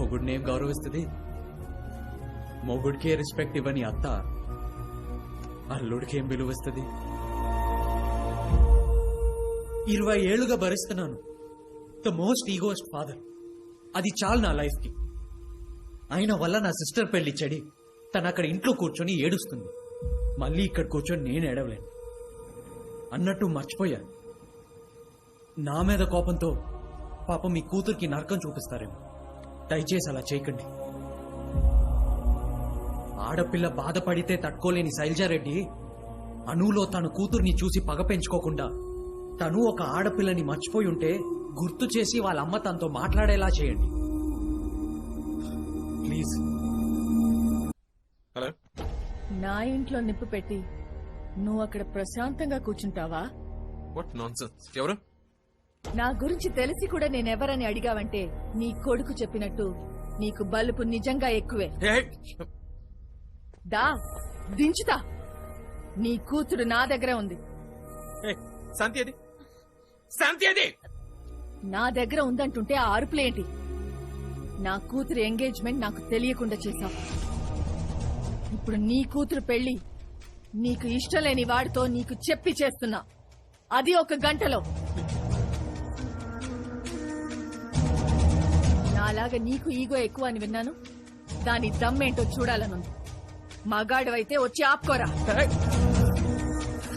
మొగుడినేం గౌరవిస్తుంది. మొగుడికే respect ఇవ్వని అత్త అల్లుడికేం విలువిస్తుంది. ఇరవై ఏళ్ళుగా భరిస్తున్నాను. ద మోస్ట్ ఈగోస్ట్ ఫాదర్ అది చాలు నా లైఫ్కి అయిన వల్ల నా సిస్టర్ పెళ్ళి చెడి. తను అక్కడ ఇంట్లో కూర్చొని ఏడుస్తుంది. మళ్ళీ ఇక్కడ కూర్చొని నేను ఏడవలేను. అన్నట్టు మర్చిపోయాను నా మీద కోపంతో పాపం మీ కూతురికి నరకం చూపిస్తారేమో. దయచేసి అలా చేయకండి. ఆడపిల్ల బాధపడితే తట్టుకోలేని శైలజారెడ్డి అనులో తన కూతుర్ని చూసి పగ పెంచుకోకుండా తను ఒక ఆడపిల్లని మర్చిపోయి ఉంటే గుర్తు చేసి వాళ్ళ అమ్మ తనతో మాట్లాడేలా చేయండి. ప్లీజ్. హలో. నా ఇంట్లో నిప్పు పెట్టి నువ్వు అక్కడ ప్రశాంతంగా కూర్చుంటావా? వాట్ నాన్ ఎవరు? నా గురించి తెలిసి కూడా నేనెవరని అడిగావంటే నీ కొడుకు చెప్పినట్టు. నీకు బలుపు నిజంగా ఎక్కువే. దా దించుతా. నీ కూతురు నా దగ్గర ఉంది. హే, శాంతి అది శాంతి అది నా దగ్గర ఉందంటుంటే ఆ అరుపులేంటి నా కూతురు ఎంగేజ్మెంట్ నాకు తెలియకుండా చేశావు ఇప్పుడు నీ కూతురు పెళ్ళి నీకు ఇష్టం లేని వాడితో నీకు చెప్పి చేస్తున్నా. అది ఒక గంటలో. అలాగ నీకు ఈగో ఎక్కువ అని విన్నాను. దాని దమ్మేంటో చూడాలనుంది. మగాడవైతే వచ్చి ఆపుకోరా.